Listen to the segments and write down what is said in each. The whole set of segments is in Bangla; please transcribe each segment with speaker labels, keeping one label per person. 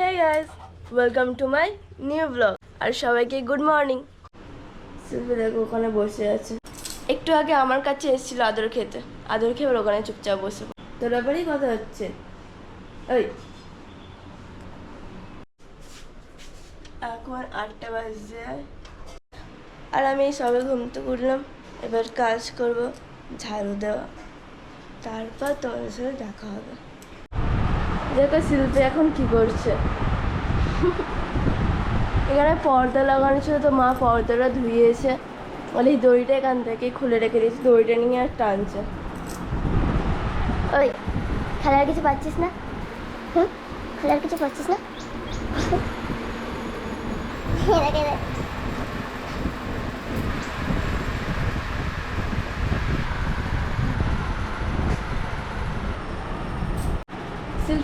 Speaker 1: Hey guys welcome to my new blog আর সবাইকে গুড মর্নিং শিল্পী দেখো ওখানে বসে আছে। একটু আগে আমার কাছে এসেছিল আদর খেতে। আদর খেয়ে ওখানে চুপচাপ বসে। তোর ব্যাপারেই কথা হচ্ছে। ওই এখন আটটা বাজে আর আমি সবে ঘুম থেকে উঠলাম। এবার কাজ করব ঝাড়ু দেওয়া। তারপর তোমাদের সাথে দেখা হবে। দেখো, শিল্পী এখন কি করছে? এখানে পর্দা লাগানো ছিল তো মা পর্দাটা ধুইয়েছে বলে, দড়িটা এখান থেকে খুলে রেখে দিয়েছে, দড়িটা নিয়ে আর টানছে।
Speaker 2: ওই, খেলার কিছু পাচ্ছিস না? হুম? খেলার কিছু পাচ্ছিস না?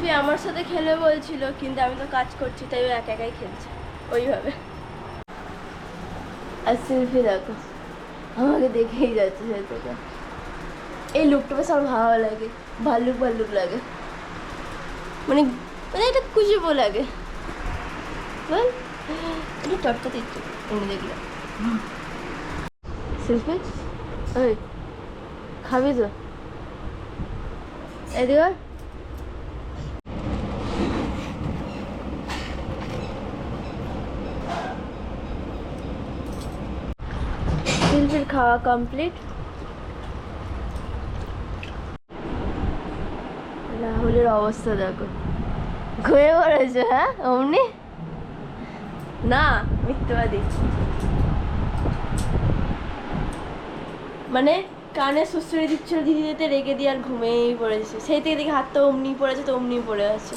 Speaker 1: শিল্পী আমার সাথে খেলে বলছিল, কিন্তু আমি তো কাজ করছি, তাই ও একা একাই খেলছে। ওইভাবে। আর শিল্পী দেখো। আমাকে দেখেই যাচ্ছে সে থেকে এই লুকটা বেশ আমার ভালো লাগে, ভাল্লুক ভাল্লুক লাগে। মানে মানে এটা কুচুবো লাগে। বল। একটু টটকা দিচ্ছি এমনি দেখলে। শিল্পী ওই খাবি তো। এদিকে আয়। শিল্পীর খাওয়া কমপ্লিট রাহুলের অবস্থা দেখো। ঘুরে পড়েছে হ্যাঁ? অমনি? না, মিথ্যাবাদী। মানে কানে সুস্থরি দিচ্ছিল দিদি দিতে রেখে দিয়ে আর ঘুমেই পড়েছে। সেই থেকে দেখি হাতটা অমনি পড়েছে, তো অমনি পড়ে আছে।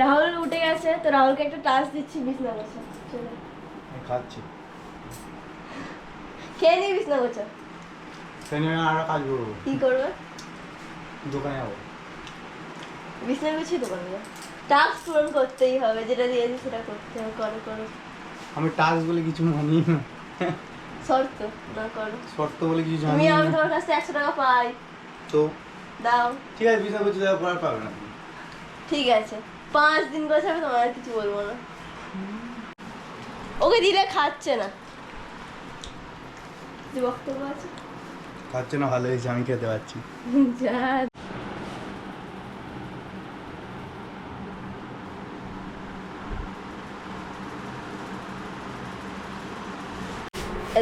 Speaker 1: রাহুল উঠে গেছে, তো রাহুলকে একটা টাচ দিচ্ছি বিছনা বসে
Speaker 3: খাচ্ছি।
Speaker 1: খেয়ে নিয়ে বিছনা গোছা
Speaker 3: সেই নিয়ে আরও কাজ করব
Speaker 1: কি করবে
Speaker 3: দোকানে যাব
Speaker 1: বিছনা গুছিয়ে তো করবে টাস্ক পূরণ করতেই হবে যেটা দিয়েছি সেটা করতে হবে করো করো
Speaker 3: আমি টাস্ক বলে কিছু মানি না
Speaker 1: শর্ত না করো
Speaker 3: শর্ত বলে কিছু জানি
Speaker 1: আমি তোমার কাছ একশো টাকা পাই।
Speaker 3: তো?
Speaker 1: দাও।
Speaker 3: ঠিক আছে বিছানা করতে যাওয়ার পর পাবে না
Speaker 1: ঠিক আছে। পাঁচ দিন বসে আমি তোমার কিছু বলব না। ওকে দিলে খাচ্ছে না। বক্তব্য আছে?
Speaker 3: খাচ্ছে না ভালো হয়েছে আমি খেতে পাচ্ছি
Speaker 1: যা।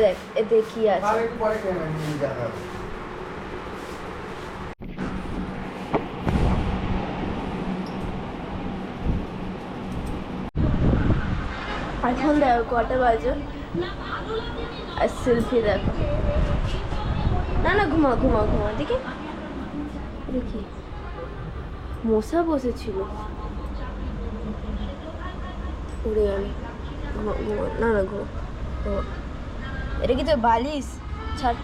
Speaker 1: দেখ এতে কি আছে। এখন দেখো কটা বাজে? আর সেলফি দেখো। না না ঘুমা ঘুমা ঘুমা দেখি। দেখি। মশা বসেছিল। উড়ে গেল না না ঘুমা এটা কি তো বালিশ? ছাড়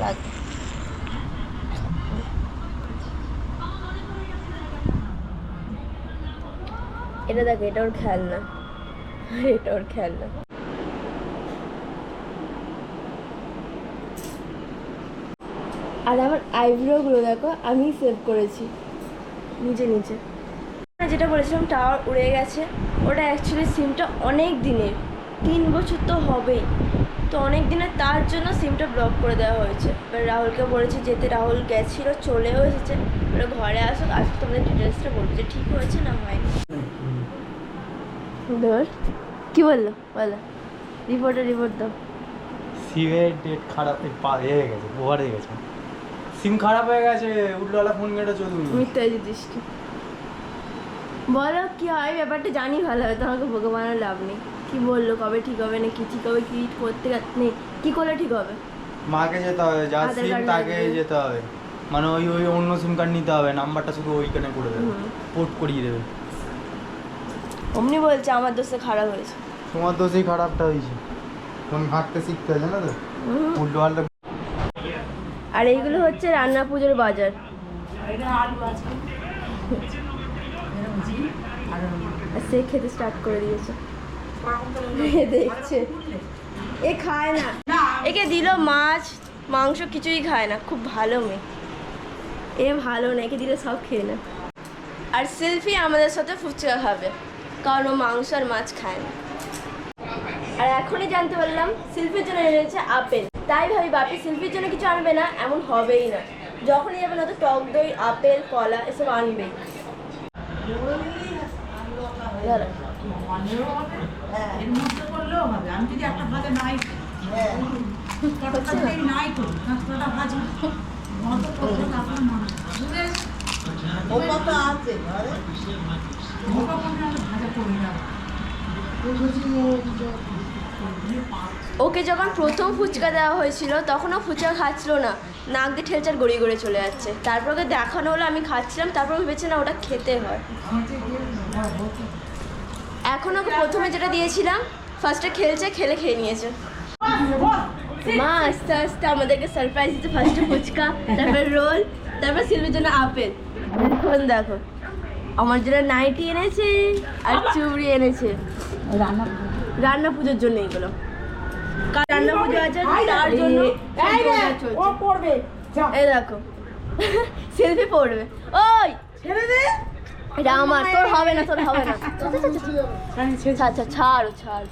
Speaker 1: রাখ এটা দেখো, এটা ওর খেলনা। এটা ওর খেলনা। আর আমার আইব্রোগুলো দেখো, আমি সেভ করেছি। নিচে নিচে। যেটা বলেছিলাম, টাওয়ার উড়ে গেছে। ওটা অ্যাকচুয়ালি সিমটা অনেক দিনের। তিন বছর তো হবেই। তো অনেক দিনের, তার জন্য সিমটা ব্লক করে দেওয়া হয়েছে। এবার রাহুলকে বলেছি, যেতে রাহুল গেছিল, চলেও এসেছে। এবার ঘরে আসুক আসুক তোমাদের ডিটেলসটা বলব যে ঠিক হয়েছে না হয়নি। কি বলল? বলো। রিপোর্টে রিপোর্ট দাও।
Speaker 3: সিমের ডেট খারাপ হয়ে গেছে ওভার হয়ে গেছে। সিম খারাপ হয়ে গেছে উল্টোওয়ালা ফোন কেটে চলুন
Speaker 1: মিথ্যা দৃষ্টি বলো কি হয় ব্যাপারটা জানি ভালো হবে তোমাকে ভগবানের লাভ নেই। কি বলল কবে ঠিক হবে না কি ঠিক হবে কি করতে নেই কি করলে ঠিক হবে?
Speaker 3: মাকে যেতে হবে
Speaker 1: আধার
Speaker 3: সিম তাকে যেতে হবে। মানে ওই ওই অন্য সিম কার্ড নিতে হবে নাম্বারটা শুধু ওইখানে করে দেবে পোর্ট করিয়ে দেবে।
Speaker 1: অমনি বলছে আমার দোষে খারাপ হয়েছে।
Speaker 3: তোমার দোষেই খারাপটা হয়েছে। ফোন ঘাঁটতে শিখতে হয় জানো তো? উল্টো
Speaker 1: আর এইগুলো হচ্ছে রান্না পুজোর বাজার। আর সে খেতে স্টার্ট করে দিয়েছে। এ দেখছে। এ খায় না। একে দিল মাছ মাংস কিছুই খায় না। খুব ভালো মেয়ে। এ ভালো না একে দিলে সব খেয়ে না আর সেলফি আমাদের সাথে ফুচকা খাবে। কারণ ও মাংস আর মাছ খায় না। আর এখনই জানতে পারলাম শিল্পীর জন্য এনেছে আপেল। তাই ভাবি বাপি শিল্পীর জন্য কিছু আনবে না এমন হবেই না। যখনই যাবে না তো টক দই আপেল কলা এসব
Speaker 4: একটা ভাজা করি না?
Speaker 1: ওকে যখন প্রথম ফুচকা দেওয়া হয়েছিল, তখনও ফুচকা খাচ্ছিল না। নাক দিয়ে ঠেলচার গড়িয়ে গড়িয়ে চলে যাচ্ছে। তারপর ওকে দেখানো হলো, আমি খাচ্ছিলাম, তারপর ভেবেছে না ওটা খেতে হয়। এখন ওকে প্রথমে যেটা দিয়েছিলাম ফার্স্টে খেলছে, খেলে খেয়ে নিয়েছে। মা, আস্তে আস্তে আমাদেরকে সারপ্রাইজ দিচ্ছে ফার্স্টে ফুচকা, তারপর রোল, তারপর সিলভির জন্য আপেল। এখন দেখো, আমার জন্য নাইটি এনেছে আর চুবড়ি এনেছে।
Speaker 4: রান্না
Speaker 1: রান্না পুজোর জন্য এগুলো রান্না পুজো আছে তার জন্য।
Speaker 4: ও পড়বে
Speaker 1: এই দেখো। সেলফি পড়বে। ওই!
Speaker 4: ছেড়ে দে।
Speaker 1: এটা আমার তোর হবে না তোর হবে না। আচ্ছা আচ্ছা ছাড় ছাড়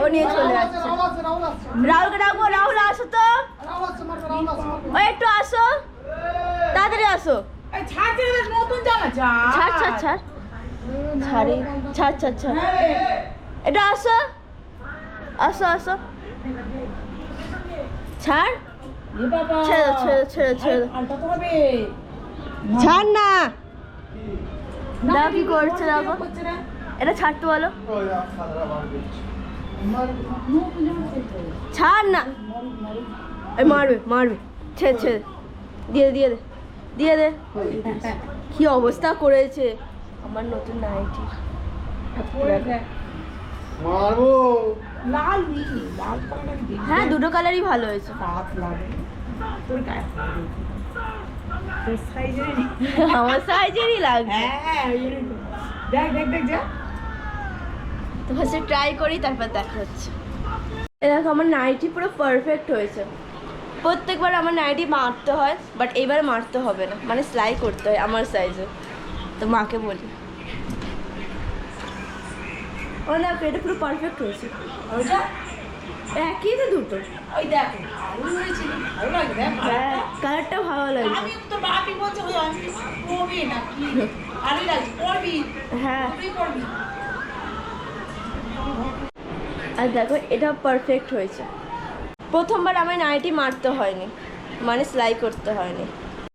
Speaker 1: ও নিয়ে চলে যাচ্ছে রাহুলকে ডাকবো রাহুল আসো তো। ওই একটু আসো। তাড়াতাড়ি আসো।
Speaker 4: ছাড় ছাড় ছেড়ে দে নতুন জামা যা।
Speaker 1: ছাড়। ছাড় ছাড় ছাড়ি ছাড়। এটা আসো। আসো আসো। ছাড়। ছেড়ে দাও, ছেড়ে ছেড়ে ছেড়ে দাও। না। দেখো কি করছে দেখো। এটা ছাড়তে বলো। ছাড় না। এই মারবে মারবে। ছেড়ে ছেড়ে। দিয়ে দিয়ে দে। দিয়ে দে। কি অবস্থা করেছে। আমার নতুন নাইটি।
Speaker 3: মারবো।
Speaker 4: লাল নীল লাল কালার
Speaker 1: হ্যাঁ দুটো কালারই ভালো হয়েছে।
Speaker 4: হাত লাগে। তোর গায়ে
Speaker 1: আমার সাইজেরই লাগছে
Speaker 4: হ্যাঁ তো। দেখ দেখ দেখ যা।
Speaker 1: তো ফার্স্টে ট্রাই করি তারপর দেখা হচ্ছে দেখো আমার নাইটি পুরো পারফেক্ট হয়েছে। প্রত্যেকবার আমার নাইটি মারতে হয় বাট এবার মারতে হবে না। মানে সেলাই করতে হয় আমার সাইজে তো মাকে বলি। ও দেখো এটা পুরো পারফেক্ট হয়েছে।
Speaker 4: ওইটা
Speaker 1: একই তো দুটো।
Speaker 4: ওই দেখ ভালো ভালো লাগে
Speaker 1: হ্যাঁ?
Speaker 4: আমি তো বাপি বলছে ওই আমি না কি
Speaker 1: হ্যাঁ।
Speaker 4: তুই পড়বি?
Speaker 1: আর দেখো এটা পারফেক্ট হয়েছে। প্রথমবার আমার নাইটি মারতে হয়নি মানে সেলাই করতে হয়নি।